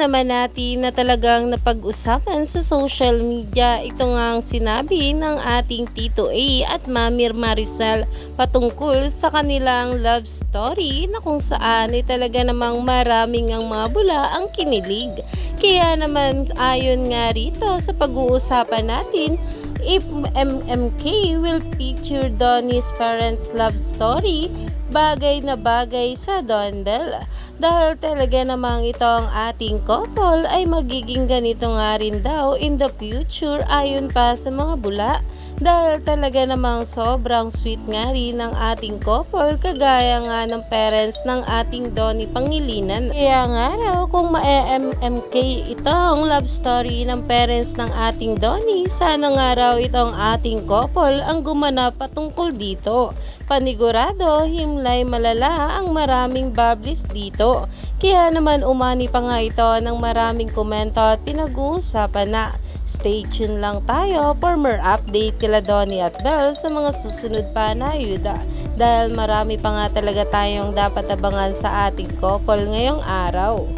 Naman natin na talagang napag-usapan sa social media ito nga ang sinabi ng ating Tito A at Mamir Maricel patungkol sa kanilang love story na kung saan ay talaga namang maraming ang mga bula ang kinilig. Kaya naman ayon nga rito sa pag-uusapan natin if MMK will feature Donnie's parents' love story, bagay na bagay sa Don Bell. Dahil talaga namang itong ating couple ay magiging ganito nga rin daw in the future ayon pa sa mga bula. Dahil talaga namang sobrang sweet nga rin ng ating couple kagaya nga ng parents ng ating Donnie Pangilinan. Kaya nga raw kung ma-MMK itong love story ng parents ng ating Donnie, sana nga raw itong ating couple ang gumanap patungkol dito. Panigurado, himlay malala ang maraming bubblies dito. Kaya naman umani pa nga ito ng maraming komento at pinag-uusapan na. Stay tuned lang tayo for more update kila Donnie at Belle sa mga susunod pa na ayuda. Dahil marami pa nga talaga tayong dapat abangan sa ating couple ngayong araw.